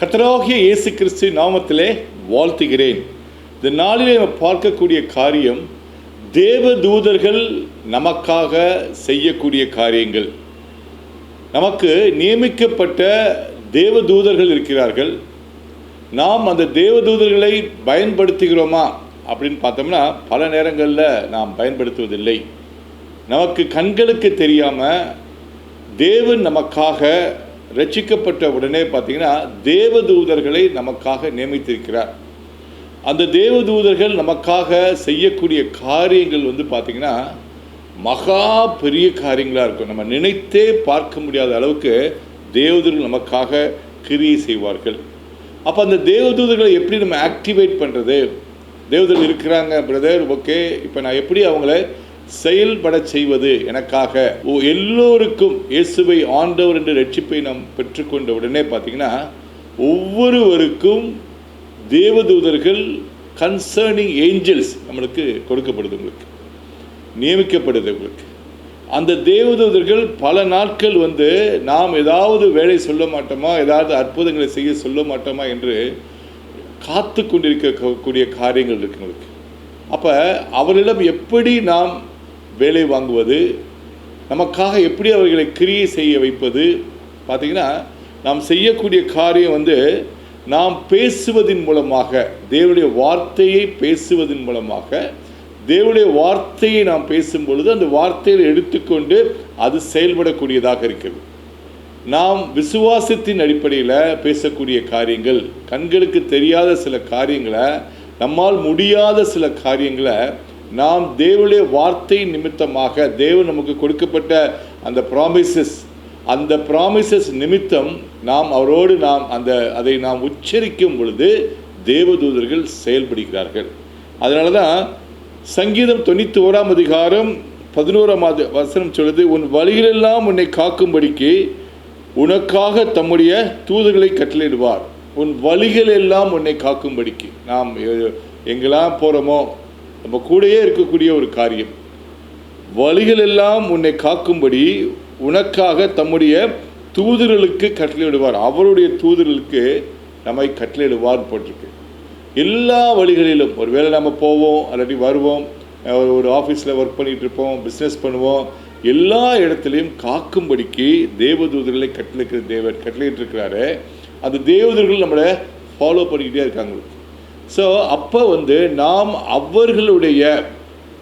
கத்தராகிய இயேசு கிறிஸ்து நாமத்திலே வாழ்த்துகிறேன். இந்த நாளிலே நம்ம பார்க்கக்கூடிய காரியம் தேவ தூதர்கள் நமக்காக செய்யக்கூடிய காரியங்கள். நமக்கு நியமிக்கப்பட்ட தேவ தூதர்கள் இருக்கிறார்கள். நாம் அந்த தேவ தூதர்களை பயன்படுத்துகிறோமா அப்படின்னு பார்த்தோம்னா பல நேரங்களில் நாம் பயன்படுத்துவதில்லை. நமக்கு கண்களுக்கு தெரியாமல் தேவன் நமக்காக ரட்சிக்கப்பட்ட உடனே பார்த்தீங்கன்னா தேவதூதர்களை நமக்காக நியமித்திருக்கிறார். அந்த தேவதூதர்கள் நமக்காக செய்யக்கூடிய காரியங்கள் வந்து பார்த்திங்கன்னா மகா பெரிய காரியங்களாக இருக்கும். நம்ம நினைத்தே பார்க்க முடியாத அளவுக்கு தேவதூர்கள் நமக்காக கிரியை செய்வார்கள். அப்போ அந்த தேவதூதர்களை எப்படி நம்ம ஆக்டிவேட் பண்ணுறது தேவதூதர்கள் இருக்கிறாங்க பிரதர் ஓகே இப்போ நான் எப்படி அவங்கள செயல்பட செய்வது எனக்காக. ஓ எல்லோருக்கும் இயேசுவை ஆண்டவர் என்று ரட்சிப்பை நாம் பெற்றுக்கொண்ட உடனே பார்த்தீங்கன்னா ஒவ்வொருவருக்கும் தேவதூதர்கள் கன்சர்னிங் ஏஞ்சல்ஸ் நம்மளுக்கு கொடுக்கப்படுது உங்களுக்கு. நியமிக்கப்படுது உங்களுக்கு. அந்த தேவதூதர்கள் பல நாட்கள் வந்து நாம் ஏதாவது வேலை சொல்ல மாட்டோமா ஏதாவது அற்புதங்களை செய்ய சொல்ல மாட்டோமா என்று காத்து கொண்டிருக்கக்கூடிய காரியங்கள் இருக்கு உங்களுக்கு. அப்போ அவர்களிடம் எப்படி நாம் வேலை வாங்குவது நமக்காக எப்படி அவர்களை கிரியை செய்ய வைப்பது பார்த்திங்கன்னா நாம் செய்யக்கூடிய காரியம் வந்து நாம் பேசுவதன் மூலமாக தேவனுடைய வார்த்தையை பேசுவதன் மூலமாக தேவனுடைய வார்த்தையை நாம் பேசும் பொழுது அந்த வார்த்தையை எடுத்துக்கொண்டு அது செயல்படக்கூடியதாக இருக்கிறது. நாம் விசுவாசத்தின் அடிப்படையில் பேசக்கூடிய காரியங்கள் கண்களுக்கு தெரியாத சில காரியங்களை நம்மால் முடியாத சில காரியங்களை நாம் தேவனுடைய வார்த்தை நிமித்தமாக தேவன் நமக்கு கொடுக்கப்பட்ட அந்த ப்ராமிசஸ் அந்த ப்ராமிசஸ் நிமித்தம் நாம் அவரோடு நாம் அந்த அதை நாம் உச்சரிக்கும் பொழுது தேவதூதர்கள் செயல்படுகிறார்கள். அதனால தான் சங்கீதம் தொண்ணூற்றி ஓராம் அதிகாரம் பதினோராம் ஆது வசனம் சொல்லுது உன் வழிகளெல்லாம் உன்னை காக்கும்படிக்கு உனக்காக தம்முடைய தூதர்களை கட்டளையிடுவார். உன் வழிகள் எல்லாம் உன்னை காக்கும்படிக்கு. நாம் எங்கெல்லாம் போகிறோமோ நம்ம கூடயே இருக்கக்கூடிய ஒரு காரியம். வழிகள் எல்லாம் உன்னை காக்கும்படி உனக்காக தம்முடைய தூதர்களுக்கு கட்டளையிடுவார். அவருடைய தூதர்களுக்கு நம்மை கட்டளையிடுவார் போட்டிருக்கு எல்லா வழிகளிலும் ஒருவேளை நம்ம போவோம் அல்லாட்டி வருவோம் ஒரு- ஆஃபீஸில் ஒர்க் பண்ணிகிட்டு இருப்போம் பிஸ்னஸ் பண்ணுவோம் எல்லா இடத்துலையும் காக்கும்படிக்கு தேவதூதர்களை கட்டளைக்கிற தேவர் கட்டளையிட்டு இருக்கிறாரு அந்த தேவதூதர்கள் நம்மளை ஃபாலோ பண்ணிக்கிட்டே இருக்காங்க. ஸோ அப்போ வந்து நாம் அவர்களுடைய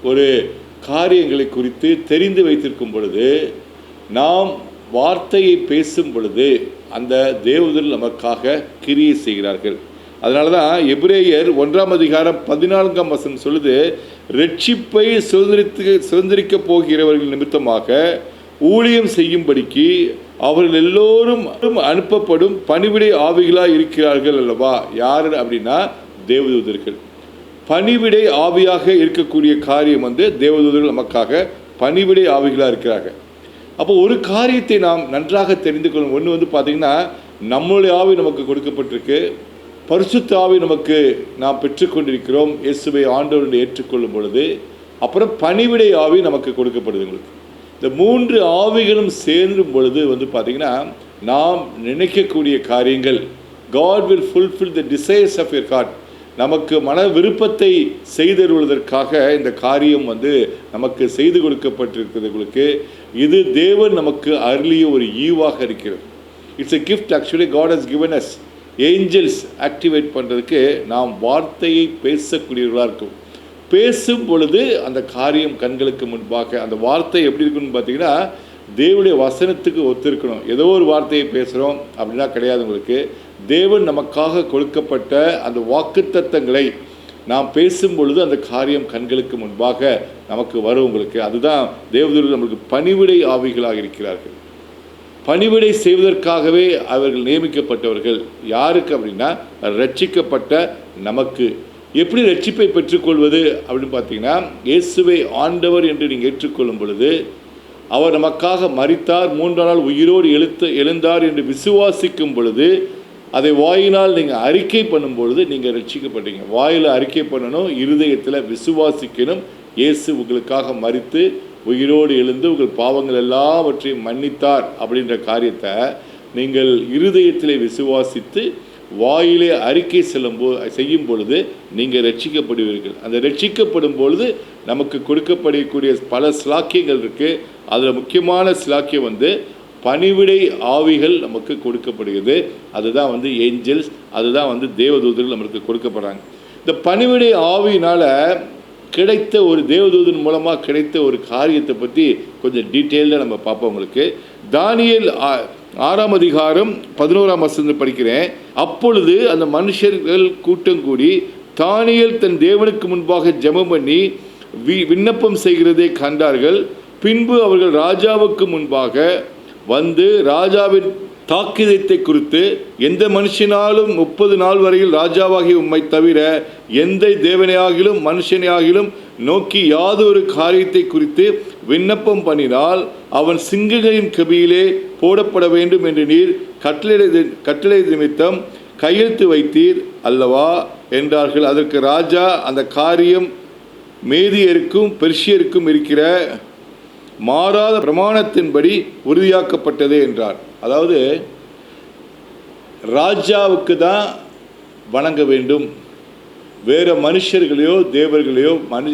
ஒரு காரியங்களை குறித்து தெரிந்து வைத்திருக்கும் பொழுது நாம் வார்த்தையை பேசும் பொழுது அந்த தேவதர் நமக்காக கிரியை செய்கிறார்கள். அதனால தான் எப்ரேயர் ஒன்றாம் அதிகாரம் பதினான்காம் வசனம் சொல்லுது ரட்சிப்பை சுதந்திரித்து சுதந்திரிக்கப் போகிறவர்கள் நிமித்தமாக ஊழியம் செய்யும்படிக்கு அவர்கள் எல்லோரும் அனுப்பப்படும் பணிவிடை ஆவிகளாக இருக்கிறார்கள் அல்லவா? யார் அப்படின்னா தேவதூதர்கள். பணிவிடை ஆவியாக இருக்கக்கூடிய காரியம் வந்து தேவதூதர்கள் நமக்காக பணிவிடை ஆவிகளாக இருக்கிறாங்க. அப்போ ஒரு காரியத்தை நாம் நன்றாக தெரிந்து கொள்ளும் ஒன்று வந்து பார்த்திங்கன்னா நம்மளுடைய ஆவி நமக்கு கொடுக்கப்பட்டிருக்கு. பரிசுத்த ஆவி நமக்கு நாம் பெற்றுக்கொண்டிருக்கிறோம். இயேசுவை ஆண்டவருடைய ஏற்றுக்கொள்ளும் பொழுது அப்புறம் பணிவிடை ஆவி நமக்கு கொடுக்கப்படுது உங்களுக்கு. இந்த மூன்று ஆவிகளும் சேரும் பொழுது வந்து பார்த்திங்கன்னா நாம் நினைக்கக்கூடிய காரியங்கள் God will fulfil the desires of your God நமக்கு மன விருப்பத்தை செய்தருவதற்காக இந்த காரியம் வந்து நமக்கு செய்து கொடுக்கப்பட்டிருக்கிறவர்களுக்கு இது தேவன் நமக்கு அருளிய ஒரு ஈவாக இருக்கிறது. It's a gift actually God has given us angels activate பண்ணுறதுக்கு நாம் வார்த்தையை பேசக்கூடியவர்களாக இருக்கும் பேசும் பொழுது அந்த காரியம் கண்களுக்கு முன்பாக அந்த வார்த்தை எப்படி இருக்குன்னு பார்த்தீங்கன்னா தேவனுடைய வசனத்துக்கு ஒத்திருக்கணும். ஏதோ ஒரு வார்த்தையை பேசுகிறோம் அப்படின்னா கிடையாது உங்களுக்கு. தேவன் நமக்காக கொடுக்கப்பட்ட அந்த வாக்குத்தத்தங்களை நாம் பேசும் பொழுது அந்த காரியம் கண்களுக்கு முன்பாக நமக்கு வரும் உங்களுக்கு. அதுதான் தேவதூர்கள் நம்மளுக்கு பணிவிடை ஆவிகளாக இருக்கிறார்கள். பணிவிடை செய்வதற்காகவே அவர்கள் நியமிக்கப்பட்டவர்கள். யாருக்கு அப்படின்னா ரட்சிக்கப்பட்ட நமக்கு. எப்படி ரட்சிப்பை பெற்றுக்கொள்வது அப்படின்னு பார்த்தீங்கன்னா இயேசுவை ஆண்டவர் என்று நீங்கள் ஏற்றுக்கொள்ளும் பொழுது அவர் நமக்காக மறித்தார் மூன்று நாள் உயிரோடு எழுத்து எழுந்தார் என்று விசுவாசிக்கும் பொழுது அதை வாயினால் நீங்கள் அறிக்கை பண்ணும் பொழுது நீங்கள் ரட்சிக்கப்பட்டீங்க வாயில் அறிக்கை பண்ணணும் இருதயத்தில் விசுவாசிக்கணும். இயேசு உங்களுக்காக மறித்து உயிரோடு எழுந்து உங்கள் பாவங்கள் எல்லாவற்றையும் மன்னித்தார் அப்படின்ற காரியத்தை நீங்கள் இருதயத்திலே விசுவாசித்து வாயிலே அறிக்கை செல்லும் போ செய்யும் பொழுது நீங்கள் ரட்சிக்கப்படுவீர்கள் அந்த ரட்சிக்கப்படும் பொழுது நமக்கு கொடுக்கப்படக்கூடிய பல சிலாக்கியங்கள் இருக்குது அதில் முக்கியமான சிலாக்கியம் வந்து பணிவிடை ஆவிகள் நமக்கு கொடுக்கப்படுகிறது. அதுதான் வந்து ஏஞ்சல்ஸ் அதுதான் வந்து தேவதூதர்கள் நமக்கு கொடுக்கப்படுறாங்க. இந்த பணிவிடை ஆவியினால் கிடைத்த ஒரு தேவதூதன் மூலமாக கிடைத்த ஒரு காரியத்தை பற்றி கொஞ்சம் டீட்டெயில்டாக நம்ம பார்ப்போம் உங்களுக்கு. தானியல் ஆறாம் அதிகாரம் பதினோராம் வசனம் படிக்கிறேன். அப்பொழுது அந்த மனுஷர்கள் கூட்டம் கூடி தானியல் தன் தேவனுக்கு முன்பாக ஜெபம் பண்ணி வி விண்ணப்பம் செய்கிறதை கண்டார்கள். பின்பு அவர்கள் ராஜாவுக்கு முன்பாக வந்து ராஜாவின் தாக்கிதத்தை குறித்து எந்த மனுஷனாலும் முப்பது நாள் வரையில் ராஜாவாகி உம்மை தவிர எந்த தேவனையாகிலும் மனுஷனையாகிலும் நோக்கி யாதொரு காரியத்தை குறித்து விண்ணப்பம் பண்ணினால் அவன் சிங்கங்களின் கபியிலே போடப்பட வேண்டும் என்று நீர் கட்டளை கட்டளை நிமித்தம் கையெழுத்து வைத்தீர் அல்லவா என்றார்கள். அதற்கு ராஜா அந்த காரியம் மேதியருக்கும் பெர்ஷியருக்கும் இருக்கிற மாறாத பிரமாணத்தின்படி உறுதியாக்கப்பட்டது என்றார். அதாவது ராஜாவுக்கு தான் வணங்க வேண்டும். வேறு மனுஷர்களையோ தேவர்களையோ மனு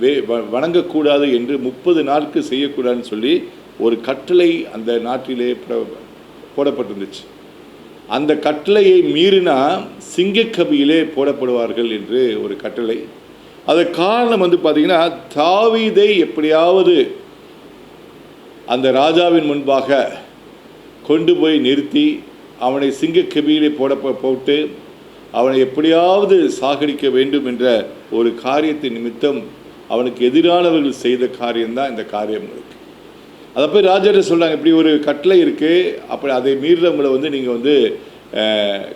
வே வணங்கக்கூடாது என்று முப்பது நாட்கு செய்யக்கூடாதுன்னு சொல்லி ஒரு கட்டளை அந்த நாட்டிலே போடப்பட்டிருந்துச்சு. அந்த கட்டளையை மீறினா சிங்கக்கபியிலே போடப்படுவார்கள் என்று ஒரு கட்டளை. அது காரணம் வந்து பார்த்தீங்கன்னா தாவீதை எப்படியாவது அந்த ராஜாவின் முன்பாக கொண்டு போய் நிறுத்தி அவனை சிங்க கபியிலே போட போட்டு அவனை எப்படியாவது சாகடிக்க வேண்டும் என்ற ஒரு காரியத்தின் நிமித்தம் அவனுக்கு எதிரானவர்கள் செய்த காரியம்தான் இந்த காரியம் இருக்கு. அதை போய் ராஜாட்ட சொல்கிறாங்க இப்படி ஒரு கட்டளை இருக்குது அப்படி அதை மீறவங்களை வந்து நீங்கள் வந்து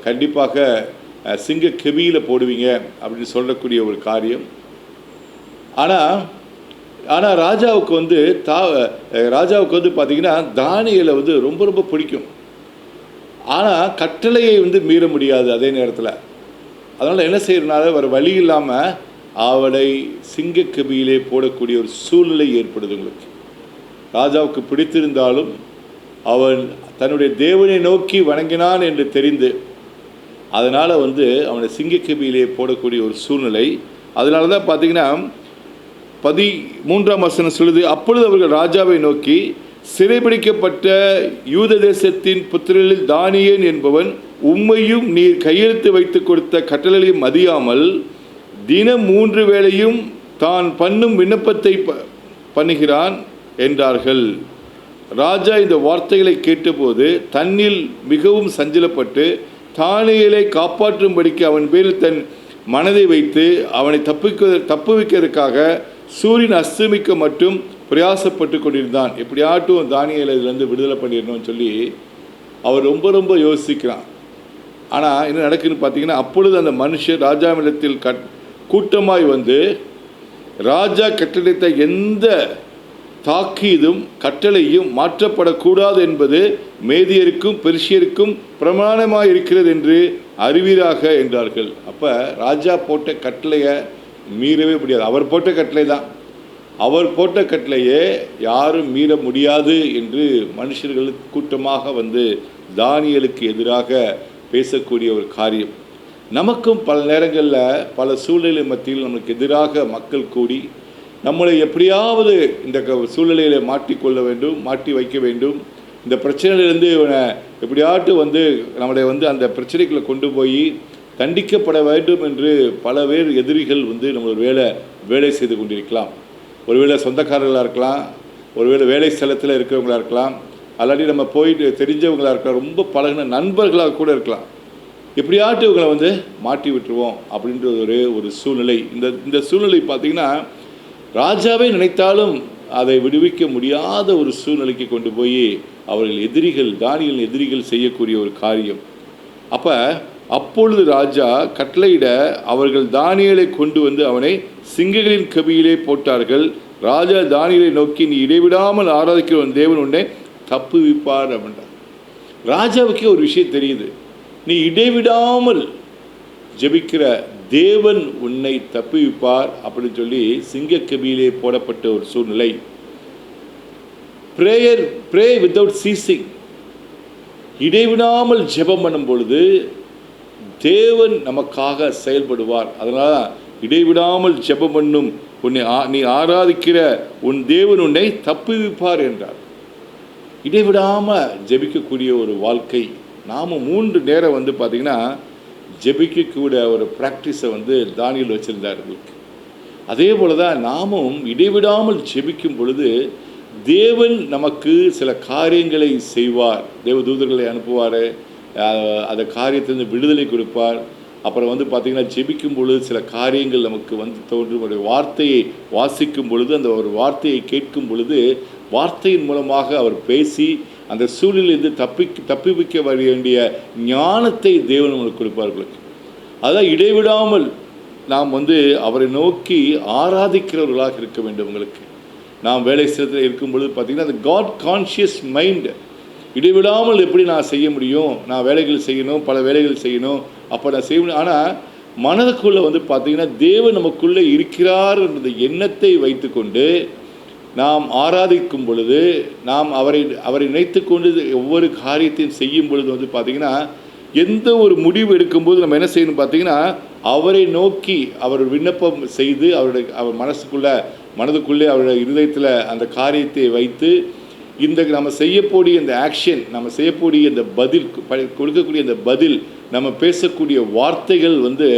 கண்டிப்பாக சிங்க கெபியில் போடுவீங்க அப்படின்னு சொல்லக்கூடிய ஒரு காரியம். ஆனால் ஆனால் ராஜாவுக்கு வந்து தா ராஜாவுக்கு வந்து பார்த்திங்கன்னா தானியலை வந்து ரொம்ப ரொம்ப பிடிக்கும். ஆனால் கட்டளையை வந்து மீற முடியாது அதே நேரத்தில். அதனால் என்ன செய்யறதுனால வேறு வழி இல்லாமல் அவளை சிங்கக்கபியிலே போடக்கூடிய ஒரு சூழ்நிலை ஏற்படுது உங்களுக்கு. ராஜாவுக்கு பிடித்திருந்தாலும் அவன் தன்னுடைய தேவனை நோக்கி வணங்கினான் என்று தெரிந்து அதனால் வந்து அவனை சிங்கக்கபியிலே போடக்கூடிய ஒரு சூழ்நிலை. அதனால தான் பார்த்திங்கன்னா பதி மூன்றாம் வசனம் சொல்லுது அப்பொழுது அவர்கள் ராஜாவை நோக்கி சிறைபிடிக்கப்பட்ட யூத தேசத்தின் புத்திரலில் தானியேன் என்பவன் உம்மையும் நீர் கையெழுத்து வைத்து கொடுத்த கட்டளையும் மதியாமல் தினம் மூன்று வேளையும் தான் பண்ணும் விண்ணப்பத்தை ப- பண்ணுகிறான் என்றார்கள். ராஜா இந்த வார்த்தைகளை கேட்டபோது தன்னில் மிகவும் சஞ்சலப்பட்டு தானியலை காப்பாற்றும்படிக்கு அவன் பேரில் தன் மனதை வைத்து அவனை தப்பிக்க தப்புவிக்கிறதுக்காக சூரியன் அஸ்தமிக்க மட்டும் பிரயாசப்பட்டு கொண்டிருந்தான். எப்படியாட்டும் தானியேலை இதுலேருந்து விடுதலை பண்ணிடணும்னு சொல்லி அவர் ரொம்ப ரொம்ப யோசிக்கிறான். ஆனால் என்ன நடக்குதுன்னு பார்த்தீங்கன்னா அப்பொழுது அந்த மனுஷர் ராஜாவிடத்தில் கட் கூட்டமாய் வந்து ராஜா கட்டளைத்த எந்த தாக்கீதும் கட்டளையும் மாற்றப்படக்கூடாது என்பது மேதியருக்கும் பெருஷியருக்கும் பிரமாணமாக இருக்கிறது என்று அறிவீராக என்றார்கள். அப்போ ராஜா போட்ட கட்டளையை மீறவே முடியாது. அவர் போட்ட கட்டளை தான். அவர் போட்ட கட்டளையே யாரும் மீற முடியாது என்று மனுஷர்கள் கூட்டமாக வந்து தானியலுக்கு எதிராக பேசக்கூடிய ஒரு காரியம். நமக்கும் பல நேரங்களில் பல சூழ்நிலை மத்தியில் நமக்கு எதிராக மக்கள் கூடி நம்மளை எப்படியாவது இந்த சூழ்நிலையில் மாட்டிக்கொள்ள வேண்டும் மாட்டி வைக்க வேண்டும். இந்த பிரச்சனையிலிருந்து இவனை எப்படியாட்டு வந்து நம்மளை வந்து அந்த பிரச்சனைக்குள்ளே கொண்டு போய் தண்டிக்கப்பட வேண்டும் என்று பல பேர் எதிரிகள் வந்து நம்ம ஒரு வேலை வேலை செய்து கொண்டிருக்கலாம். ஒருவேளை சொந்தக்காரர்களாக இருக்கலாம் ஒருவேளை வேலை ஸ்தலத்தில் இருக்கிறவங்களாக இருக்கலாம் அல்லாட்டி நம்ம போயிட்டு தெரிஞ்சவங்களாக இருக்கலாம் ரொம்ப பழகின நண்பர்களாக கூட இருக்கலாம். எப்படியாட்டு இவங்களை வந்து மாட்டி விட்டுருவோம் அப்படின்ற ஒரு ஒரு சூழ்நிலை. இந்த இந்த சூழ்நிலை பார்த்திங்கன்னா ராஜாவே நினைத்தாலும் அதை விடுவிக்க முடியாத ஒரு சூழ்நிலைக்கு கொண்டு போய் அவர்கள் எதிரிகள் தானியல் எதிரிகள் செய்யக்கூடிய ஒரு காரியம். அப்போ அப்பொழுது ராஜா கட்டளையிட அவர்கள் தானியலை கொண்டு வந்து அவனை சிங்கங்களின் கபியிலே போட்டார்கள். ராஜா தானியலை நோக்கி நீ இடைவிடாமல் ஆராதிக்கிறவன் தேவன் உன்னை தப்புவிப்பார் அப்படின்றார். ராஜாவுக்கே ஒரு விஷயம் தெரியுது. நீ இடைவிடாமல் ஜெபிக்கிற தேவன் உன்னை தப்புவிப்பார் அப்படின்னு சொல்லி சிங்கக்கபியிலே போடப்பட்ட ஒரு சூழ்நிலை. ப்ரேயர் ப்ரே வித்தவுட் சீசிங் இடைவிடாமல் ஜெபம் பண்ணும் பொழுது தேவன் நமக்காக செயல்படுவார். அதனால் இடைவிடாமல் ஜெபம் பண்ணும். உன்னை ஆ- நீ ஆராதிக்கிற உன் தேவன் உன்னை தப்புவிப்பார் என்றார். இடைவிடாமல் ஜெபிக்கக்கூடிய ஒரு வாழ்க்கை. நாம் மூன்று நேரம் வந்து பார்த்திங்கன்னா ஜெபிக்கக்கூட ஒரு ப்ராக்டிஸை வந்து தானியில் வச்சுருந்தார் உங்களுக்கு அதே போல தான் நாமும் இடைவிடாமல் ஜெபிக்கும் பொழுது தேவன் நமக்கு சில காரியங்களை செய்வார். தேவ தூதர்களை அனுப்புவார். அந்த காரியத்திலிருந்து விடுதலை கொடுப்பார். அப்புறம் வந்து பார்த்திங்கன்னா ஜெபிக்கும் பொழுது சில காரியங்கள் நமக்கு வந்து தோன்றும். ஒரு வார்த்தையை வாசிக்கும் பொழுது அந்த ஒரு வார்த்தையை கேட்கும் பொழுது வார்த்தையின் மூலமாக அவர் பேசி அந்த சூழலிலிருந்து தப்பி தப்பிவிக்க வேண்டிய ஞானத்தை தேவன் உங்களுக்கு கொடுப்பார்களுக்கு அதான் இடைவிடாமல் நாம் வந்து அவரை நோக்கி ஆராதிக்கிறவர்களாக இருக்க வேண்டும் உங்களுக்கு. நாம் வேலை செய்யறதுல இருக்கும் பொழுது பார்த்திங்கன்னா அந்த காட் கான்ஷியஸ் மைண்ட் இடைவிடாமல் எப்படி நான் செய்ய முடியும்? நான் வேலைகள் செய்யணும் பல வேலைகள் செய்யணும். அப்போ நான் செய்ய முடியும். ஆனால் மனதுக்குள்ளே வந்து பார்த்திங்கன்னா தேவன் நமக்குள்ளே இருக்கிறார் என்ற எண்ணத்தை வைத்துக்கொண்டு நாம் ஆராதிக்கும் பொழுது நாம் அவரை அவரை நினைத்து கொண்டு ஒவ்வொரு காரியத்தையும் செய்யும் பொழுது வந்து பார்த்திங்கன்னா எந்த ஒரு முடிவு எடுக்கும்போது நம்ம என்ன செய்யணும் பார்த்தீங்கன்னா அவரை நோக்கி அவர் விண்ணப்பம் செய்து அவருடைய அவர் மனசுக்குள்ளே மனதுக்குள்ளே அவருடைய இருதயத்தில் அந்த காரியத்தை வைத்து இந்த நம்ம செய்யக்கூடிய இந்த ஆக்ஷன் நம்ம செய்யக்கூடிய இந்த பதில் கொடுக்கக்கூடிய இந்த பதில் நம்ம பேசக்கூடிய வார்த்தைகள் வந்து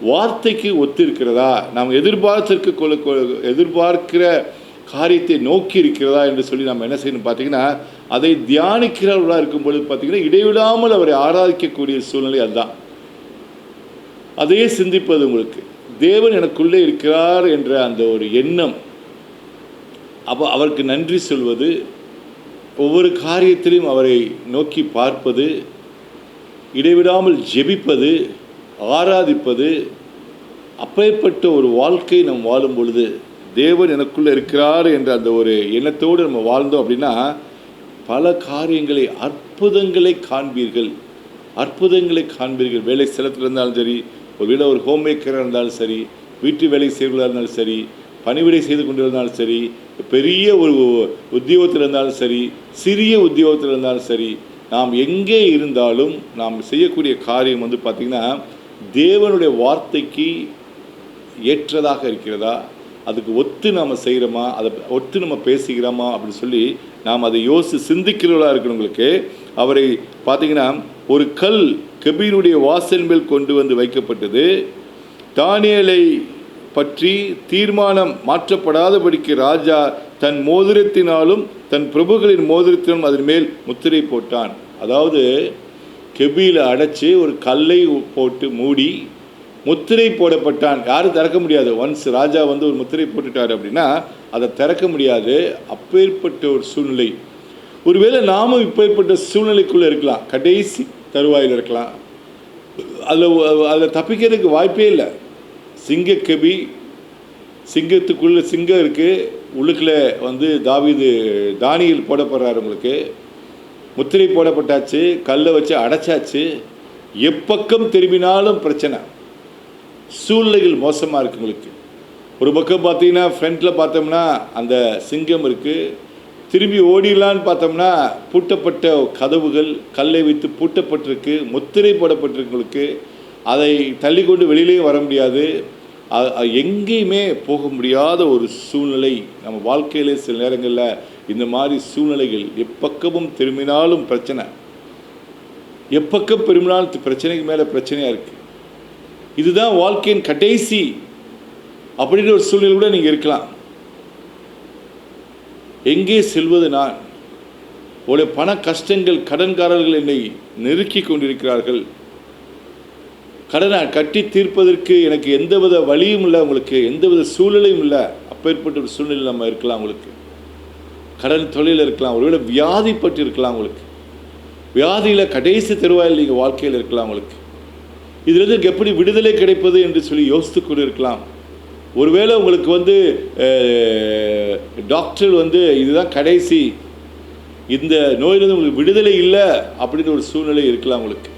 வார்த்தைக்கு ஒத்து இருக்கிறதா நாம் எதிர்பார்த்திருக்க கொள்ள எதிர்பார்க்கிற காரியத்தை நோக்கி இருக்கிறதா என்று சொல்லி நம்ம என்ன செய்யணும் பார்த்தீங்கன்னா அதை தியானிக்கிறவர்களாக இருக்கும் பொழுது பார்த்தீங்கன்னா இடைவிடாமல் அவரை ஆராதிக்கக்கூடிய சூழ்நிலை அதுதான். அதையே சிந்திப்பது உங்களுக்கு. தேவன் எனக்குள்ளே இருக்கிறார் என்ற அந்த ஒரு எண்ணம். அப்போ அவருக்கு நன்றி சொல்வது ஒவ்வொரு காரியத்திலும் அவரை நோக்கி பார்ப்பது இடைவிடாமல் ஜெபிப்பது ஆராதிப்பது அப்பேற்பட்ட ஒரு வாழ்க்கை நாம் வாழும் பொழுது தேவன் எனக்குள்ளே இருக்கிறார் என்ற அந்த ஒரு எண்ணத்தோடு நம்ம வாழ்ந்தோம் அப்படின்னா பல காரியங்களை அற்புதங்களை காண்பீர்கள். அற்புதங்களை காண்பீர்கள். வேலை ஸ்தலத்தில் இருந்தாலும் சரி ஒரு வீட ஒரு ஹோம் மேக்கராக இருந்தாலும் சரி வீட்டு வேலை செய்வதாக இருந்தாலும் சரி பணிவிடை செய்து கொண்டு இருந்தாலும் சரி பெரிய ஒரு உத்தியோகத்தில் இருந்தாலும் சரி சிறிய உத்தியோகத்தில் இருந்தாலும் சரி நாம் எங்கே இருந்தாலும் நாம் செய்யக்கூடிய காரியம் வந்து பார்த்திங்கன்னா தேவனுடைய வார்த்தைக்கு ஏற்றதாக இருக்கிறதா? அதுக்கு ஒத்து நாம் செய்கிறோமா? அதை ஒத்து நம்ம பேசுகிறோமா? அப்படின்னு சொல்லி நாம் அதை யோசித்து சிந்திக்கிறவர்களாக இருக்கிறவங்களுக்கு அவரை பார்த்தீங்கன்னா ஒரு கல் கபீனுடைய வாசல் மேல் கொண்டு வந்து வைக்கப்பட்டது. தானியலை பற்றி தீர்மானம் மாற்றப்படாதபடிக்கு ராஜா தன் மோதிரத்தினாலும் தன் பிரபுகளின் மோதிரத்தினாலும் அதன் மேல் முத்திரை போட்டான். அதாவது கெபியில் அடைச்சி ஒரு கல்லை போட்டு மூடி முத்திரை போடப்பட்டான். யாரும் திறக்க முடியாது. ஒன்ஸ் ராஜா வந்து ஒரு முத்திரை போட்டுட்டார் அப்படின்னா அதை திறக்க முடியாது. அப்பேற்பட்ட ஒரு சூழ்நிலை. ஒருவேளை நாமும் இப்பேற்பட்ட சூழ்நிலைக்குள்ளே இருக்கலாம். கடைசி தருவாயில் இருக்கலாம். அதில் அதில் தப்பிக்கிறதுக்கு வாய்ப்பே இல்லை. சிங்க சிங்கத்துக்குள்ளே சிங்கம் இருக்குது உள்ளுக்குள்ள வந்து தாவிது தானியல் போடப்படுறார் உங்களுக்கு. முத்திரை போடப்பட்டாச்சு கல்லை வச்சு அடைச்சாச்சு. எப்பக்கம் திரும்பினாலும் பிரச்சனை. சூழ்நிலைகள் மோசமாக இருக்குது உங்களுக்கு. ஒரு பக்கம் பார்த்தீங்கன்னா ஃப்ரண்ட்டில் பார்த்தோம்னா அந்த சிங்கம் இருக்குது திரும்பி ஓடிடலான்னு பார்த்தோம்னா பூட்டப்பட்ட கதவுகள் கல்லை வைத்து பூட்டப்பட்டிருக்கு. முத்திரை போடப்பட்டிருங்களுக்கு அதை தள்ளி கொண்டு வெளியிலே வர முடியாது. எங்கேயுமே போக முடியாத ஒரு சூழ்நிலை நம்ம வாழ்க்கையிலே சில நேரங்களில் இந்த மாதிரி சூழ்நிலைகள் எப்பக்கமும் திரும்பினாலும் பிரச்சனை. எப்பக்கம் பெருமினாலும் பிரச்சனைக்கு மேலே பிரச்சனையாக இருக்குது இதுதான் வாழ்க்கையின் கடைசி அப்படின்ற ஒரு சூழ்நிலை கூட நீங்கள் இருக்கலாம். எங்கே செல்வது நான்? உடைய பண கஷ்டங்கள் கடன்காரர்கள் என்னை நெருக்கி கொண்டிருக்கிறார்கள். கடனை கட்டி தீர்ப்பதற்கு எனக்கு எந்தவித வழியும் இல்லை உங்களுக்கு எந்தவித சூழ்நிலையும் இல்லை. அப்பேற்பட்ட ஒரு சூழ்நிலை நம்ம இருக்கலாம் உங்களுக்கு. கடன் தொழில் இருக்கலாம் ஒருவேளை வியாதிப்பட்டு இருக்கலாம் உங்களுக்கு. வியாதியில் கடைசி தருவாயில் நீங்கள் வாழ்க்கையில் இருக்கலாம் உங்களுக்கு. இதிலிருந்து எப்படி விடுதலை கிடைப்பது என்று சொல்லி யோசித்து கொண்டு இருக்கலாம் ஒருவேளை உங்களுக்கு வந்து டாக்டர் வந்து இதுதான் கடைசி. இந்த நோயிலிருந்து உங்களுக்கு விடுதலை இல்லை அப்படின்ற ஒரு சூழ்நிலை இருக்கலாம் உங்களுக்கு.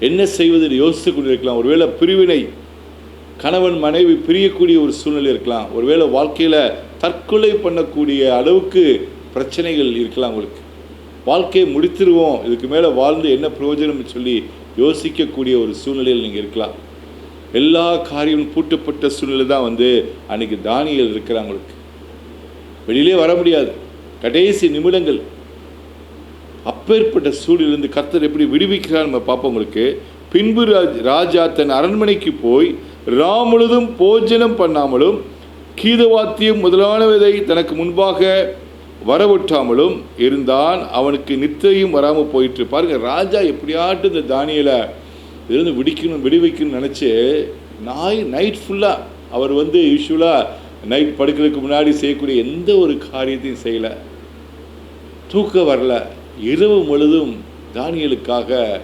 என்ன செய்வதில் யோசித்து கொண்டு இருக்கலாம் ஒருவேளை பிரிவினை கணவன் மனைவி பிரியக்கூடிய ஒரு சூழ்நிலை இருக்கலாம். ஒருவேளை வாழ்க்கையில் தற்கொலை பண்ணக்கூடிய அளவுக்கு பிரச்சனைகள் இருக்கலாம் உங்களுக்கு. வாழ்க்கையை முடித்திருவோம். இதுக்கு மேலே வாழ்ந்து என்ன பிரயோஜனம் சொல்லி யோசிக்கக்கூடிய ஒரு சூழ்நிலையில் நீங்கள் இருக்கலாம். எல்லா காரியமும் பூட்டப்பட்ட சூழ்நிலை தான் வந்து அன்னைக்கு தானியல் இருக்கிறாங்களுக்கு வெளியிலே வர முடியாது. கடைசி நிமிடங்கள். அப்பேற்பட்ட சூழலிருந்து கர்த்தர் எப்படி விடுவிக்கிறார் நம்ம பார்ப்போம் உங்களுக்கு. பின்பு ராஜ்- ராஜா தன் அரண்மனைக்கு போய் ரா முழுதும் போஜனம் பண்ணாமலும் கீதவாத்தியம் முதலானவதை தனக்கு முன்பாக வரவிட்டாமலும் இருந்தான். அவனுக்கு நித்திரையும் வராமல் போயிட்டு பாருங்க ராஜா எப்படியாட்டு இந்த தானியலை இருந்து விடிக்கணும் விடுவிக்கணும்னு நினச்சி நாய் நைட் ஃபுல்லாக அவர் வந்து யூஸ்வலாக நைட் படுக்கிறதுக்கு முன்னாடி செய்யக்கூடிய எந்த ஒரு காரியத்தையும் செய்யலை. தூக்கம் வரல. இரவு முழுதும் தானியலுக்காக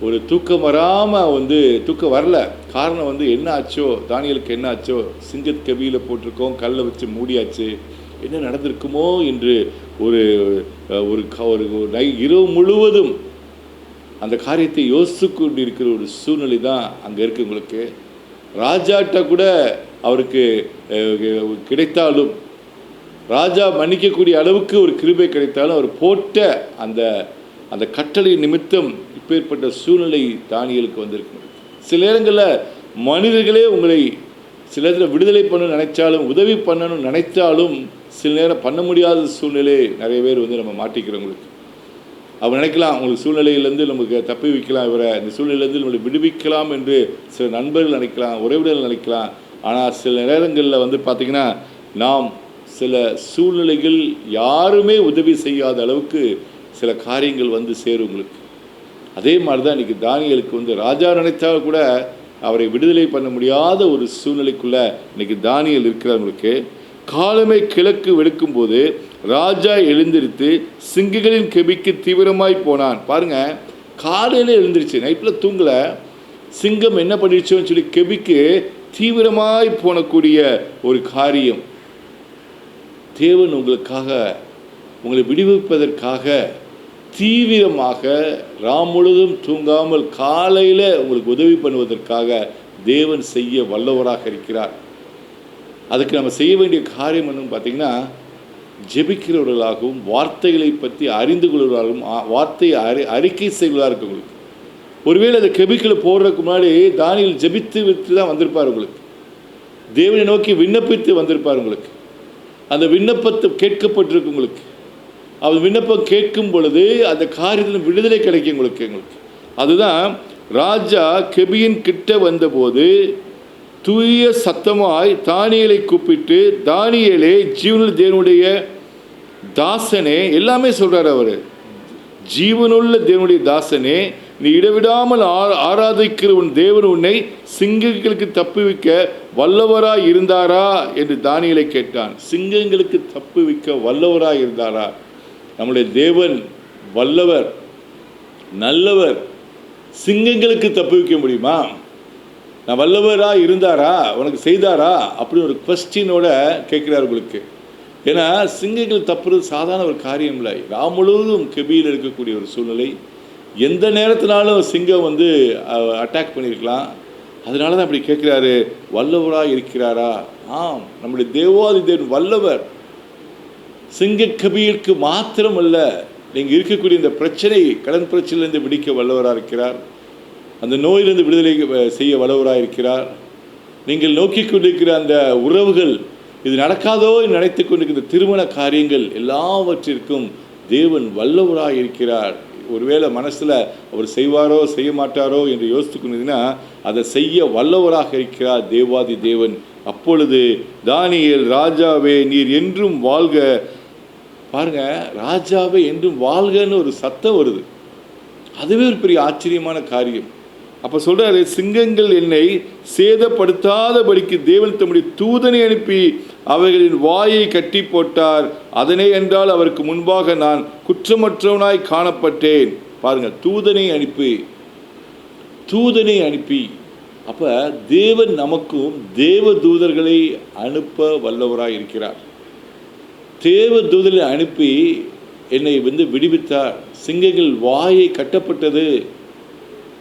ஒரு தூக்கம் வராமல் வந்து தூக்கம் வரல. காரணம் வந்து என்ன ஆச்சோ தானியலுக்கு என்ன ஆச்சோ சிங்கத் கவியில் போட்டிருக்கோம் கல்லை வச்சு மூடியாச்சு என்ன நடந்திருக்குமோ என்று ஒரு ஒரு க- ஒரு இரவு முழுவதும் அந்த காரியத்தை யோசித்து கொண்டு இருக்கிற ஒரு சூழ்நிலை தான் அங்கே இருக்கு உங்களுக்கு. ராஜாட்ட கூட அவருக்கு கிடைத்தாலும் ராஜா மன்னிக்கக்கூடிய அளவுக்கு ஒரு கிருபை கிடைத்தாலும் அவர் போட்ட அந்த அந்த கட்டளை நிமித்தம் இப்பேற்பட்ட சூழ்நிலை தானியலுக்கு வந்திருக்கு சில நேரங்களில் மனிதர்களே உங்களை சில நேரத்தில் விடுதலை பண்ணணும்னு நினைச்சாலும் உதவி பண்ணணும்னு நினைத்தாலும் சில நேரம் பண்ண முடியாத சூழ்நிலை நிறைய பேர் வந்து நம்ம மாட்டிக்கிறவங்களுக்கு அவர் நினைக்கலாம் உங்களுக்கு சூழ்நிலையிலேருந்து நமக்கு தப்பி வைக்கலாம் இவரை இந்த சூழ்நிலையிலேருந்து நம்மளை விடுவிக்கலாம் என்று சில நண்பர்கள் நினைக்கலாம் உறவினர்கள் நினைக்கலாம். ஆனால் சில நேரங்களில் வந்து பார்த்திங்கன்னா நாம் சில சூழ்நிலைகள் யாருமே உதவி செய்யாத அளவுக்கு சில காரியங்கள் வந்து சேரும் உங்களுக்கு அதே மாதிரி தான் இன்றைக்கி தானியலுக்கு வந்து ராஜா நினைத்தால் கூட அவரை விடுதலை பண்ண முடியாத ஒரு சூழ்நிலைக்குள்ளே இன்னைக்கு தானியல் இருக்கிறவங்களுக்கு காலமே கிழக்கு வெளுக்கும்போது ராஜா எழுந்திருத்து சிங்கங்களின் கெபிக்கு தீவிரமாய் போனான். பாருங்கள் காலையில் எழுந்திருச்சு நைட்டில் தூங்கலை. சிங்கம் என்ன பண்ணிடுச்சோன்னு சொல்லி கெபிக்கு தீவிரமாய் போனக்கூடிய ஒரு காரியம். தேவன் உங்களுக்காக உங்களை விடுவிப்பதற்காக தீவிரமாக ராம் முழுதும் தூங்காமல் காலையில் உங்களுக்கு உதவி பண்ணுவதற்காக தேவன் செய்ய வல்லவராக இருக்கிறார். அதுக்கு நம்ம செய்ய வேண்டிய காரியம் என்னன்னு பார்த்தீங்கன்னா ஜெபிக்கிறவர்களாகவும் வார்த்தைகளை பற்றி அறிந்து கொள்வதாகவும் வார்த்தையை அறி அறிக்கை செய்வதாக இருக்கு உங்களுக்கு ஒருவேளை அந்த கெபிக்கில் போடுறதுக்கு முன்னாடி தானியில் ஜெபித்து விட்டு தான் வந்திருப்பார் உங்களுக்கு. தேவனை நோக்கி விண்ணப்பித்து வந்திருப்பார் உங்களுக்கு. அந்த விண்ணப்பத்தை கேட்கப்பட்டிருக்கு உங்களுக்கு. அவர் விண்ணப்பம் கேட்கும் பொழுது அந்த காரியத்தில் விடுதலை கிடைக்கும் உங்களுக்கு எங்களுக்கு. அதுதான் ராஜா கெபியின் கிட்ட வந்தபோது தூய சத்தமாய் தானியலை கூப்பிட்டு தானியலே ஜீவனுள்ள தேவனுடைய தாசனே எல்லாமே சொல்கிறார் அவர். ஜீவனுள்ள தேவனுடைய தாசனே நீ இடைவிடாமல் ஆ- ஆராதிக்கிற உன் தேவன் உன்னை சிங்கங்களுக்கு தப்புவிக்க வல்லவராய் இருந்தாரா? என்று தானியலை கேட்டான். சிங்கங்களுக்கு தப்புவிக்க வல்லவராய் இருந்தாரா? நம்முடைய தேவன் வல்லவர் நல்லவர் சிங்கங்களுக்கு தப்புவிக்க முடியுமா? நான் வல்லவரா இருந்தாரா? உனக்கு செய்தாரா? அப்படின்னு ஒரு கொஸ்டினோட கேட்குறாரு உங்களுக்கு. ஏன்னா சிங்கங்கள் தப்புறது சாதாரண ஒரு காரியம் இல்லை ராம் முழுவதும் கெபியில் இருக்கக்கூடிய ஒரு சூழ்நிலை. எந்த நேரத்தினாலும் சிங்கம் வந்து அட்டாக் பண்ணியிருக்கலாம். அதனால தான் அப்படி கேட்குறாரு வல்லவராக இருக்கிறாரா? ஆம் நம்முடைய தேவாதி தேவன் வல்லவர் சிங்கக்கபியிற்கு மாத்திரமல்ல நீங்கள் இருக்கக்கூடிய இந்த பிரச்சனை கடன் பிரச்சனையிலிருந்து விடிக்க வல்லவராக இருக்கிறார். அந்த நோயிலிருந்து விடுதலை செய்ய வல்லவராக இருக்கிறார். நீங்கள் நோக்கி கொண்டிருக்கிற அந்த உறவுகள் இது நடக்காதோ நினைத்து கொண்டிருக்கிற திருமண காரியங்கள் எல்லாவற்றிற்கும் தேவன் வல்லவராக இருக்கிறார் ஒருவேளை மனசில் அவர் செய்வாரோ செய்ய மாட்டாரோ என்று யோசித்து அதை செய்ய வல்லவராக இருக்கிறார் தேவாதி தேவன். அப்பொழுது தானியல் ராஜாவே நீர் என்றும் வாழ்க. பாருங்க ராஜாவே என்றும் வாழ்கன்னு ஒரு சத்தம் வருது. அதுவே ஒரு பெரிய ஆச்சரியமான காரியம். அப்போ சொல்கிறாரு சிங்கங்கள் என்னை சேதப்படுத்தாதபடிக்கு தேவன் தம்முடைய தூதனை அனுப்பி அவைகளின் வாயை கட்டி போட்டார். அதனை என்றால் அவருக்கு முன்பாக நான் குற்றமற்றவனாய் காணப்பட்டேன். பாருங்க தூதனை அனுப்பி தூதனை அனுப்பி. அப்போ தேவன் நமக்கும் தேவ தூதர்களை அனுப்ப வல்லவராய் இருக்கிறார். தேவ தூதரை அனுப்பி என்னை வந்து விடுவித்தார். சிங்கங்கள் வாயை கட்டப்பட்டது.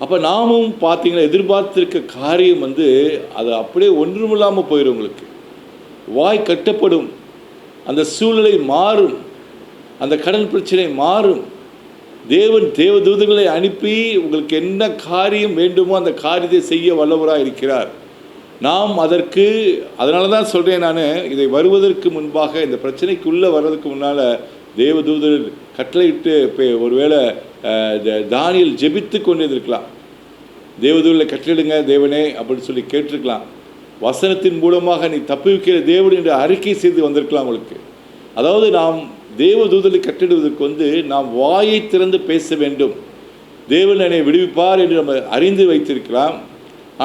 அப்போ நாமும் பார்த்தீங்கன்னா எதிர்பார்த்திருக்க காரியம் வந்து அது அப்படியே ஒன்றுமில்லாமல் போயிடும் உங்களுக்கு. வாய் கட்டப்படும். அந்த சூழ்நிலை மாறும். அந்த கடன் பிரச்சனை மாறும். தேவன் தேவதூதங்களை அனுப்பி உங்களுக்கு என்ன காரியம் வேண்டுமோ அந்த காரியத்தை செய்ய வல்லவராக இருக்கிறார். நாம் அதற்கு அதனால தான் சொல்கிறேன் நான் இதை வருவதற்கு முன்பாக இந்த பிரச்சனைக்குள்ளே வர்றதுக்கு முன்னால் தேவதூதர் கட்டளையிட்டு இப்போ ஒருவேளை தானியல் ஜெபித்து கொண்டிருந்திருக்கலாம். தேவதூரில் கட்டிடுங்க தேவனே அப்படின்னு சொல்லி கேட்டிருக்கலாம். வசனத்தின் மூலமாக நீ தப்புவிக்கிற தேவன் என்று அறிக்கை செய்து வந்திருக்கலாம் உங்களுக்கு. அதாவது நாம் தேவதூதலை கட்டிடுவதற்கு வந்து நாம் வாயை திறந்து பேச வேண்டும். தேவன் என்னை விடுவிப்பார் என்று நம்ம அறிந்து வைத்திருக்கலாம்.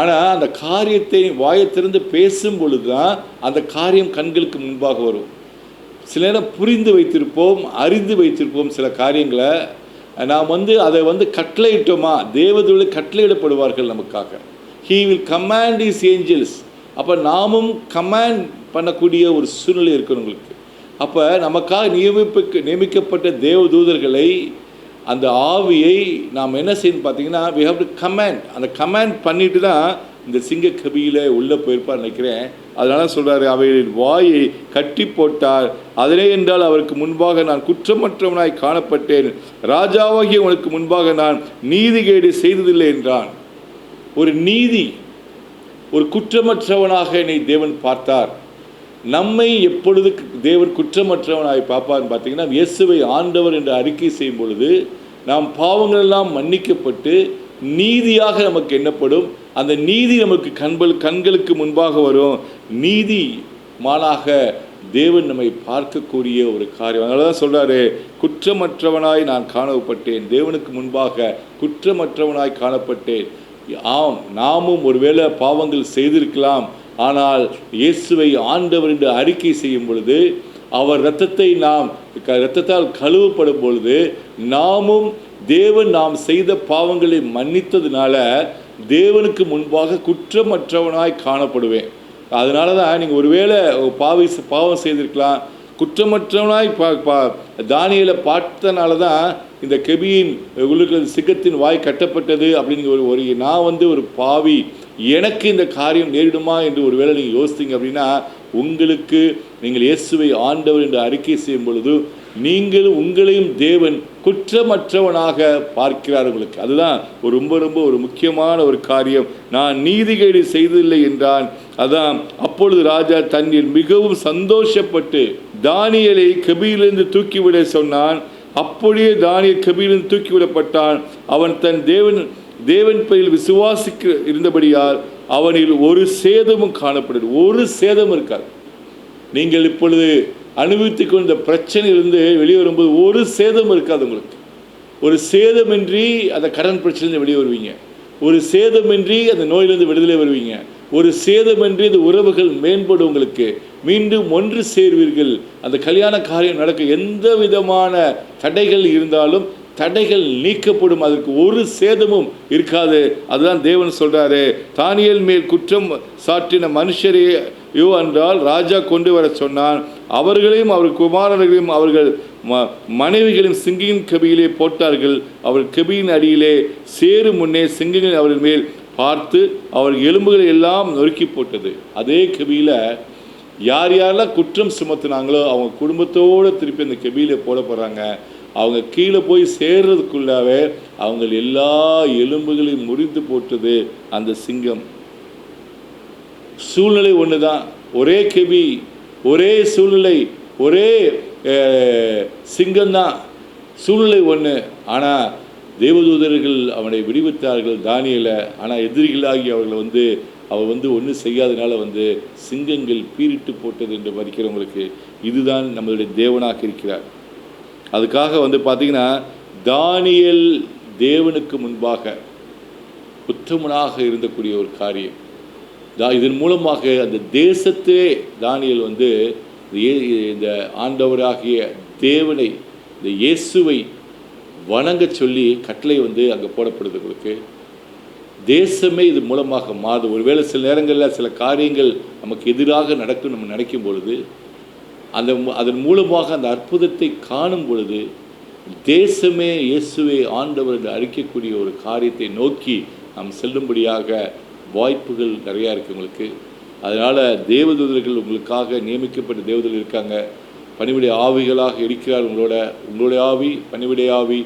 ஆனால் அந்த காரியத்தை வாயை திறந்து பேசும் பொழுது தான் அந்த காரியம் கண்களுக்கு முன்பாக வரும். சில நேரம் புரிந்து வைத்திருப்போம் அறிந்து வைத்திருப்போம் சில காரியங்களை. நாம் வந்து அதை வந்து கட்டளையிட்டோமா? தேவதூளை கட்டளையிடப்படுவார்கள் நமக்காக. He will command his angels அப்போ நாமும் கமாண்ட் பண்ணக்கூடிய ஒரு சூழ்நிலை இருக்கணும் உங்களுக்கு. அப்போ நமக்காக நியமிப்புக்கு நியமிக்கப்பட்ட தேவதூதர்களை அந்த ஆவியை நாம் என்ன செய்யணும் பார்த்தீங்கன்னா வி ஹவ் டு கமாண்ட் அந்த கமாண்ட் பண்ணிட்டு தான் இந்த சிங்க கபியில் உள்ளே போயிருப்பார் நினைக்கிறேன். அதனால சொல்கிறார் அவைகளின் வாயை கட்டி போட்டார். அதனே என்றால் அவருக்கு முன்பாக நான் குற்றமற்றவனாய் காணப்பட்டேன். ராஜாவாகிய உனக்கு முன்பாக நான் நீதிகேடு செய்ததில்லை என்றான். ஒரு நீதி ஒரு குற்றமற்றவனாக என்னை தேவன் பார்த்தார். நம்மை எப்பொழுது தேவன் குற்றமற்றவனாய் பார்ப்பார்னு பார்த்தீங்கன்னா இயேசுவை ஆண்டவர் என்று அறிக்கை செய்யும் பொழுது நாம் பாவங்களெல்லாம் மன்னிக்கப்பட்டு நீதியாக நமக்கு எண்ணப்படும். அந்த நீதி நமக்கு கண்பல் கண்களுக்கு முன்பாக வரும். நீதி மானாக தேவன் நம்மை பார்க்கக்கூடிய ஒரு காரியம். அதனால தான் சொல்கிறாரு குற்றமற்றவனாய் நான் காணப்பட்டேன். தேவனுக்கு முன்பாக குற்றமற்றவனாய் காணப்பட்டேன். ஆம் நாமும் ஒருவேளை பாவங்கள் செய்திருக்கலாம். ஆனால் இயேசுவை ஆண்டவர் என்று அறிக்கை செய்யும் பொழுது அவர் இரத்தத்தை நாம் க- இரத்தத்தால் கழுவப்படும் பொழுது நாமும் தேவன் நாம் செய்த பாவங்களை மன்னித்ததுனால தேவனுக்கு முன்பாக குற்றமற்றவனாய் காணப்படுவேன். அதனால தான் நீங்கள் ஒருவேளை பாவி பாவம் செய்திருக்கலாம். குற்றமற்றவனாய் பா பா தானியலை பார்த்தனால தான் இந்த கெபியின் உள்ள சிக்கத்தின் வாய் கட்டப்பட்டது அப்படிங்கிற ஒரு ஒரு நான் வந்து ஒரு பாவி எனக்கு இந்த காரியம் நேரிடுமா என்று ஒருவேளை நீங்கள் யோசித்தீங்க அப்படின்னா உங்களுக்கு நீங்கள் இயேசுவை ஆண்டவர் என்று அறிக்கை செய்யும் பொழுது நீங்கள் உங்களையும் தேவன் குற்றமற்றவனாக பார்க்கிறார் உங்களுக்கு. அதுதான் ஒரு ரொம்ப ரொம்ப ஒரு முக்கியமான ஒரு காரியம். நான் நீதிகேடு செய்ததில்லை என்றான். அதான் அப்பொழுது ராஜா தண்ணீர் மிகவும் சந்தோஷப்பட்டு தானியலை கபியிலிருந்து தூக்கிவிட சொன்னான். அப்படியே தானியல் கபியிலிருந்து தூக்கிவிடப்பட்டான். அவன் தன் தேவன் தேவன் பெயரில் விசுவாசிக்க இருந்தபடியால் அவனில் ஒரு சேதமும் காணப்படுது ஒரு சேதம் இருக்காது. நீங்கள் இப்பொழுது அனுபவித்து கொண்ட பிரச்சனையிலிருந்து வெளியே வரும்போது ஒரு சேதம் இருக்காது உங்களுக்கு. ஒரு சேதமின்றி அந்த கடன் பிரச்சனையிலிருந்து வெளியே வருவீங்க. ஒரு சேதமின்றி அந்த நோயிலிருந்து விடுதலை வருவீங்க. ஒரு சேதமின்றி அந்த உறவுகள் மேம்படும் உங்களுக்கு. மீண்டும் ஒன்று சேர்வீர்கள். அந்த கல்யாண காரியம் நடக்க எந்த விதமான தடைகள் இருந்தாலும் தடைகள் நீக்கப்படும். அதற்கு ஒரு சேதமும் இருக்காது. அதுதான் தேவன் சொல்றாரு. தானியல் மேல் குற்றம் சாட்டின மனுஷரையோ என்றால் ராஜா கொண்டு வர சொன்னான். அவர்களையும் அவர் குமாரர்களையும் அவர்கள் ம- மனைவிகளையும் சிங்கியின் கபியிலே போட்டார்கள். அவர் கபியின் அடியிலே சேரு முன்னே சிங்கங்கள் அவர்கள் மேல் பார்த்து அவர் எலும்புகளை எல்லாம் நொறுக்கி போட்டது. அதே கபியில் யார் யாரெல்லாம் குற்றம் சுமத்துனாங்களோ அவங்க குடும்பத்தோடு திருப்பி அந்த கபியில் போட போகிறாங்க அவங்க கீழே போய் சேர்றதுக்குள்ளாவே அவங்க எல்லா எலும்புகளையும் முறிந்து போட்டது அந்த சிங்கம். சூழ்நிலை ஒன்று தான் ஒரே கெபி ஒரே சூழ்நிலை ஒரே சிங்கம்தான். சூழ்நிலை ஒன்று ஆனால் தேவதூதர்கள் அவனை விடுவித்தார்கள் தானியலை. ஆனால் எதிரிகளாகி அவர்களை வந்து அவர் வந்து ஒன்றும் செய்யாதனால வந்து சிங்கங்கள் பீரிட்டு போட்டது என்று மதிக்கிறவங்களுக்கு இதுதான் நம்மளுடைய தேவனாக இருக்கிறார். அதுக்காக வந்து பார்த்தீங்கன்னா தானியல் தேவனுக்கு முன்பாக உத்தமனாக இருந்தக்கூடிய ஒரு காரியம். இதன் மூலமாக அந்த தேசத்திலே தானியல் வந்து இந்த இந்த ஆண்டவராகிய தேவனை இந்த இயேசுவை வணங்க சொல்லி கட்டளை வந்து அங்கே போடப்படுது உங்களுக்கு. தேசமே இது மூலமாக மாறுது. ஒருவேளை சில நேரங்களில் சில காரியங்கள் நமக்கு எதிராக நடக்கும் நம்ம நினைக்கும் பொழுது அந்த அதன் மூலமாக அந்த அற்புதத்தை காணும் பொழுது தேசமே இயேசுவை ஆண்டவர் என்று அறிக்கக்கூடிய ஒரு காரியத்தை நோக்கி நாம் செல்லும்படியாக வாய்ப்புகள் நிறையா இருக்குது உங்களுக்கு. அதனால் தேவதூதர்கள் உங்களுக்காக நியமிக்கப்பட்ட தேவதூதர்கள் இருக்காங்க. பணிவிடை ஆவிகளாக இருக்கிறார் உங்களோட. உங்களுடைய ஆவி பணிவிடை ஆவி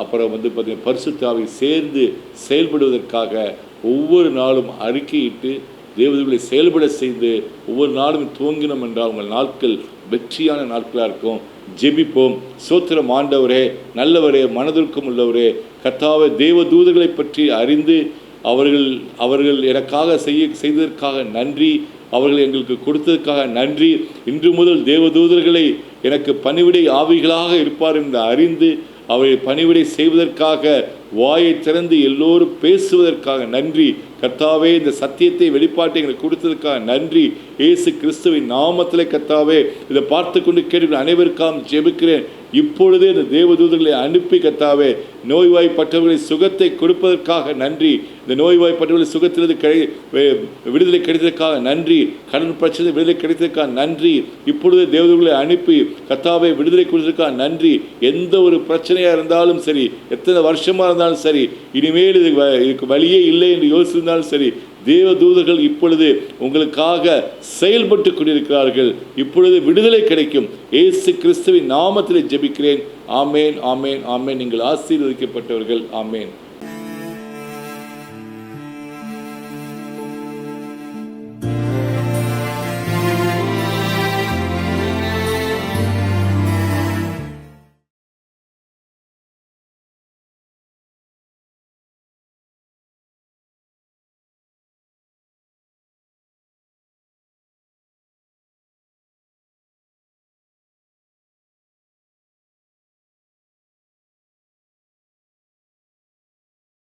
அப்புறம் வந்து பார்த்தீங்கன்னா பரிசுத்தாவை சேர்ந்து செயல்படுவதற்காக ஒவ்வொரு நாளும் அறிக்கையிட்டு தேவதூர்களை செயல்பட செய்து ஒவ்வொரு நாளும் துவங்கினோம் என்றால் உங்கள் நாட்கள் வெற்றியான நாட்களாக இருக்கும். ஜெபிப்போம். சோத்திரம் ஆண்டவரே நல்லவரே மனதிற்கும் உள்ளவரே கத்தாவை தேவ தூதர்களை பற்றி அறிந்து அவர்கள் அவர்கள் எனக்காக செய்ய செய்ததற்காக நன்றி அவர்கள் எங்களுக்கு கொடுத்ததற்காக நன்றி. இன்று முதல் தேவதூதர்களை எனக்கு பணிவிடை ஆவிகளாக இருப்பார் என்று அறிந்து அவரை பணிவிடை செய்வதற்காக வாயை திறந்து எல்லோரும் பேசுவதற்காக நன்றி. கர்த்தாவே இந்த சத்தியத்தை வெளிப்பாட்டை எங்களுக்கு கொடுத்ததுக்காக நன்றி. ஏசு கிறிஸ்துவின் நாமத்தில் கர்த்தாவே இதை பார்த்து கொண்டு கேட்டு அனைவருக்காம் ஜெபிக்கிறேன். இப்பொழுதே இந்த தேவதூதர்களை அனுப்பி கத்தாவே நோய்வாய்ப்பட்டவர்களை சுகத்தை கொடுப்பதற்காக நன்றி. இந்த நோய்வாய்ப்பட்டவர்களை சுகத்திலிருந்து கிடை விடுதலை கிடைத்ததற்காக நன்றி. கடன் பிரச்சனை விடுதலை கிடைத்ததற்காக நன்றி. இப்பொழுது தேவதூதர்களை அனுப்பி கத்தாவை விடுதலை கொடுத்ததற்காக நன்றி. எந்த ஒரு பிரச்சனையாக இருந்தாலும் சரி எத்தனை வருஷமாக இருந்தாலும் சரி இனிமேல் இது வ- இதுக்கு வழியே இல்லை என்று இருந்தாலும் சரி தேவ தூதர்கள் இப்பொழுது உங்களுக்காக செயல்பட்டு கொண்டிருக்கிறார்கள். இப்பொழுது விடுதலை கிடைக்கும். ஏசு கிறிஸ்துவின் நாமத்தில் ஜெபிக்கிறேன். ஆமேன் ஆமேன் ஆமேன். நீங்கள் ஆசீர்வதிக்கப்பட்டவர்கள். ஆமேன்.